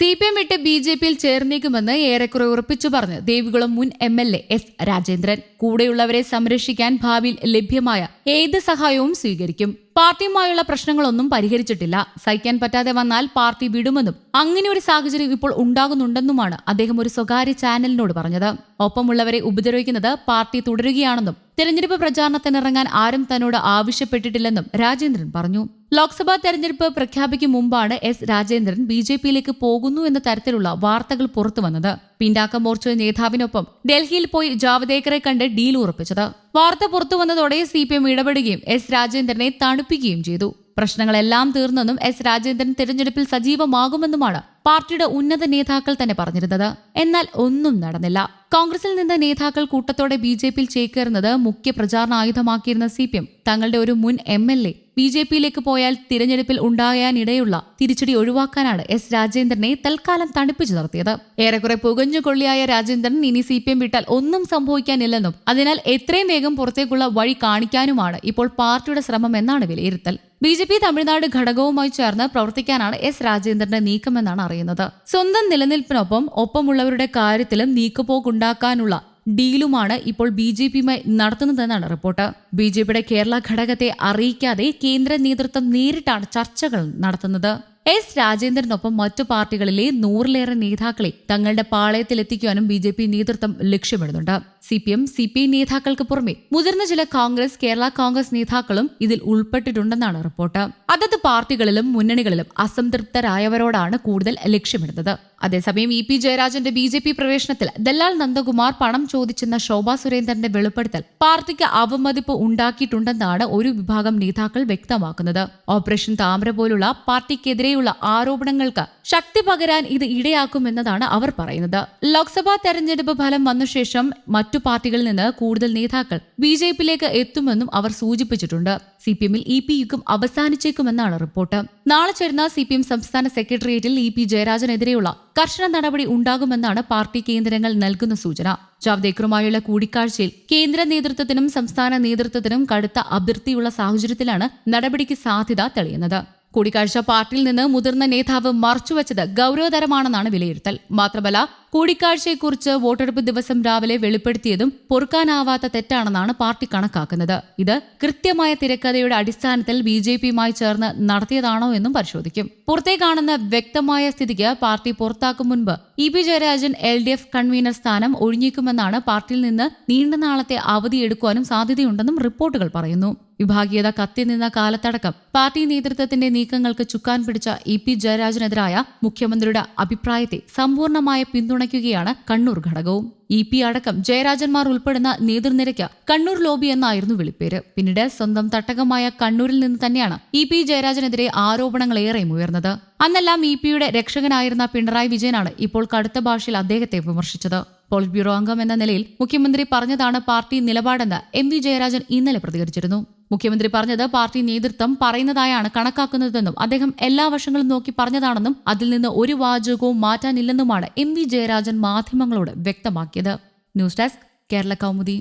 C P M വിട്ട് B J പിയിൽ ചേർന്നേക്കുമെന്ന് ഏറെക്കുറെ ഉറപ്പിച്ചു പറഞ്ഞ് ദേവികുളം മുൻ M L A S Rajendran. കൂടെയുള്ളവരെ സംരക്ഷിക്കാൻ ഭാവിയിൽ ലഭ്യമായ ഏത് സഹായവും സ്വീകരിക്കും. പാർട്ടിയുമായുള്ള പ്രശ്നങ്ങളൊന്നും പരിഹരിച്ചിട്ടില്ല. സഹിക്കാൻ പറ്റാതെ വന്നാൽ പാർട്ടി വിടുമെന്നും അങ്ങനെ ഒരു സാഹചര്യം ഇപ്പോൾ ഉണ്ടാകുന്നുണ്ടെന്നുമാണ് അദ്ദേഹം ഒരു സ്വകാര്യ ചാനലിനോട് പറഞ്ഞത്. ഒപ്പമുള്ളവരെ ഉപദ്രവിക്കുന്നത് പാർട്ടി തുടരുകയാണെന്നും തെരഞ്ഞെടുപ്പ് പ്രചാരണത്തിനിറങ്ങാൻ ആരും തന്നോട് ആവശ്യപ്പെട്ടിട്ടില്ലെന്നും രാജേന്ദ്രൻ പറഞ്ഞു. ലോക്സഭാ തെരഞ്ഞെടുപ്പ് പ്രഖ്യാപിക്കും മുമ്പാണ് എസ് രാജേന്ദ്രൻ ബി ജെ പിയിലേക്ക് പോകുന്നു എന്ന തരത്തിലുള്ള വാർത്തകൾ പുറത്തുവന്നത് പിന്നാക്ക മോർച്ച നേതാവിനൊപ്പം ഡൽഹിയിൽ പോയി ജാവദേക്കറെ കണ്ട് ഡീൽ ഉറപ്പിച്ചത്. വാർത്ത പുറത്തു വന്നതോടെ സി പി എം ഇടപെടുകയും എസ് രാജേന്ദ്രനെ തണുപ്പിക്കുകയും ചെയ്തു. പ്രശ്നങ്ങളെല്ലാം തീർന്നെന്നും എസ് രാജേന്ദ്രൻ തിരഞ്ഞെടുപ്പിൽ സജീവമാകുമെന്നുമാണ് പാർട്ടിയുടെ ഉന്നത നേതാക്കൾ തന്നെ പറഞ്ഞിരുന്നത്. എന്നാൽ ഒന്നും നടന്നില്ല. കോൺഗ്രസിൽ നിന്ന് നേതാക്കൾ കൂട്ടത്തോടെ ബി ജെ പിയിൽ ചേക്കേറുന്നത് മുഖ്യ പ്രചാരണ ആയുധമാക്കിയിരുന്ന സി പി എം. തങ്ങളുടെ ഒരു മുൻ M L A B J പിയിലേക്ക് പോയാൽ തിരഞ്ഞെടുപ്പിൽ ഉണ്ടാകാനിടയുള്ള തിരിച്ചടി ഒഴിവാക്കാനാണ് എസ് രാജേന്ദ്രനെ തൽക്കാലം തണുപ്പിച്ചു നിർത്തിയത്. ഏറെക്കുറെ പുകഞ്ഞുകൊള്ളിയായ രാജേന്ദ്രൻ ഇനി സി പി എം വിട്ടാൽ ഒന്നും സംഭവിക്കാനില്ലെന്നും അതിനാൽ എത്രയും വേഗം പുറത്തേക്കുള്ള വഴി കാണിക്കാനുമാണ് ഇപ്പോൾ പാർട്ടിയുടെ ശ്രമം എന്നാണ് വിലയിരുത്തൽ. ബി ജെ പി തമിഴ്നാട് ഘടകവുമായി ചേർന്ന് പ്രവർത്തിക്കാനാണ് എസ് രാജേന്ദ്രന്റെ നീക്കമെന്നാണ് അറിയുന്നത്. സ്വന്തം നിലനിൽപ്പിനൊപ്പം ഒപ്പമുള്ളവരുടെ കാര്യത്തിലും നീക്കുപോക്കുണ്ടാക്കാനുള്ള ഡീലുമാണ് ഇപ്പോൾ ബി ജെ പിയുമായി നടത്തുന്നതെന്നാണ് റിപ്പോർട്ട്. ബി ജെ പിയുടെ കേരള ഘടകത്തെ അറിയിക്കാതെ കേന്ദ്ര നേതൃത്വം നേരിട്ടാണ് ചർച്ചകൾ നടത്തുന്നത്. എസ് രാജേന്ദ്രനൊപ്പം മറ്റു പാർട്ടികളിലെ നൂറിലേറെ നേതാക്കളെ തങ്ങളുടെ പാളയത്തിലെത്തിക്കാനും ബി ജെ പി നേതൃത്വം ലക്ഷ്യമിടുന്നുണ്ട്. C P M C P I നേതാക്കൾക്ക് പുറമെ മുതിർന്ന ചില കോൺഗ്രസ് കേരള കോൺഗ്രസ് നേതാക്കളും ഇതിൽ ഉൾപ്പെട്ടിട്ടുണ്ടെന്നാണ് റിപ്പോർട്ട്. അതത് പാർട്ടികളിലും മുന്നണികളിലും അസംതൃപ്തരായവരോടാണ് കൂടുതൽ ലക്ഷ്യമിടുന്നത്. അതേസമയം ഇ പി ജയരാജന്റെ ബി ജെ പി പ്രവേശനത്തിൽ ദല്ലാൽ നന്ദകുമാർ പണം ചോദിച്ചെന്ന ശോഭാ സുരേന്ദ്രന്റെ വെളിപ്പെടുത്തൽ പാർട്ടിക്ക് അവമതിപ്പ് ഉണ്ടാക്കിയിട്ടുണ്ടെന്നാണ് ഒരു വിഭാഗം നേതാക്കൾ വ്യക്തമാക്കുന്നത്. ഓപ്പറേഷൻ താമര പോലുള്ള പാർട്ടിക്കെതിരെയുള്ള ആരോപണങ്ങൾക്ക് ശക്തി പകരാൻ ഇത് ഇടയാക്കുമെന്നതാണ് അവർ പറയുന്നത്. ലോക്സഭാ തെരഞ്ഞെടുപ്പ് ഫലം വന്ന ശേഷം പാർട്ടികളിൽ നിന്ന് കൂടുതൽ നേതാക്കൾ ബി ജെ പിയിലേക്ക് എത്തുമെന്നും അവർ സൂചിപ്പിച്ചിട്ടുണ്ട്. സി പി എമ്മിൽ ഇ പി യുഗം അവസാനിച്ചേക്കുമെന്നാണ് റിപ്പോർട്ട്. നാളെ ചേരുന്ന സി പി എം സംസ്ഥാന സെക്രട്ടേറിയറ്റിൽ ഇ പി ജയരാജനെതിരെയുള്ള കർശന നടപടി ഉണ്ടാകുമെന്നാണ് പാർട്ടി കേന്ദ്രങ്ങൾ നൽകുന്ന സൂചന. ജാവ്ദേക്കറുമായുള്ള കൂടിക്കാഴ്ചയിൽ കേന്ദ്ര നേതൃത്വത്തിനും സംസ്ഥാന നേതൃത്വത്തിനും കടുത്ത അതിർത്തിയുള്ള സാഹചര്യത്തിലാണ് നടപടിക്ക് സാധ്യത തെളിയുന്നത്. കൂടിക്കാഴ്ച പാർട്ടിയിൽ നിന്ന് മുതിർന്ന നേതാവ് മറച്ചുവെച്ചത് ഗൗരവതരമാണെന്നാണ് വിലയിരുത്തൽ. മാത്രമല്ല കൂടിക്കാഴ്ചയെക്കുറിച്ച് വോട്ടെടുപ്പ് ദിവസം രാവിലെ വെളിപ്പെടുത്തിയതും പൊറുക്കാനാവാത്ത തെറ്റാണെന്നാണ് പാർട്ടി കണക്കാക്കുന്നത്. ഇത് കൃത്യമായ തിരക്കഥയുടെ അടിസ്ഥാനത്തിൽ ബി ജെ പിയുമായി ചേർന്ന് നടത്തിയതാണോ എന്നും പരിശോധിക്കും. പുറത്തേ കാണുന്ന വ്യക്തമായ സ്ഥിതിക്ക് പാർട്ടി പുറത്താക്കും മുൻപ് E P Jayarajan L D F convener സ്ഥാനം ഒഴിഞ്ഞേക്കുമെന്നാണ് പാർട്ടിയിൽ നിന്ന് നീണ്ട നാളത്തെ അവധിയെടുക്കുവാനും സാധ്യതയുണ്ടെന്നും റിപ്പോർട്ടുകൾ പറയുന്നു. വിഭാഗീയത കത്തി നിന്ന കാലത്തടക്കം പാർട്ടി നേതൃത്വത്തിന്റെ നീക്കങ്ങൾക്ക് ചുക്കാൻ പിടിച്ച ഇ പി ജയരാജനെതിരായ മുഖ്യമന്ത്രിയുടെ അഭിപ്രായത്തെ സമ്പൂർണമായ പിന്തുണയ്ക്കുകയാണ് കണ്ണൂർ ഘടകവും. ഇ പി അടക്കം ജയരാജന്മാർ ഉൾപ്പെടുന്ന നേതൃനിരയ്ക്ക് കണ്ണൂർ ലോബി എന്നായിരുന്നു വിളിപ്പേര്. പിന്നീട് സ്വന്തം തട്ടകമായ കണ്ണൂരിൽ നിന്ന് തന്നെയാണ് ഇ പി ജയരാജനെതിരെ ആരോപണങ്ങൾ ഏറെയും ഉയർന്നത്. അന്നെല്ലാം ഇ പിയുടെ രക്ഷകനായിരുന്ന പിണറായി വിജയനാണ് ഇപ്പോൾ കടുത്ത ഭാഷയിൽ അദ്ദേഹത്തെ വിമർശിച്ചത്. പോളിറ്റ് ബ്യൂറോ അംഗം എന്ന നിലയിൽ മുഖ്യമന്ത്രി പറഞ്ഞതാണ് പാർട്ടി നിലപാടെന്ന് എം വി ജയരാജൻ ഇന്നലെ പ്രതികരിച്ചിരുന്നു. മുഖ്യമന്ത്രി പറഞ്ഞത് പാർട്ടി നേതൃത്വം പറയുന്നതായാണ് കണക്കാക്കുന്നതെന്നും അദ്ദേഹം എല്ലാ വശങ്ങളും നോക്കി പറഞ്ഞതാണെന്നും അതിൽ നിന്ന് ഒരു വാചകവും മാറ്റാനില്ലെന്നുമാണ് എം വി ജയരാജൻ മാധ്യമങ്ങളോട് വ്യക്തമാക്കിയത്. News desk Kerala Kaumudi.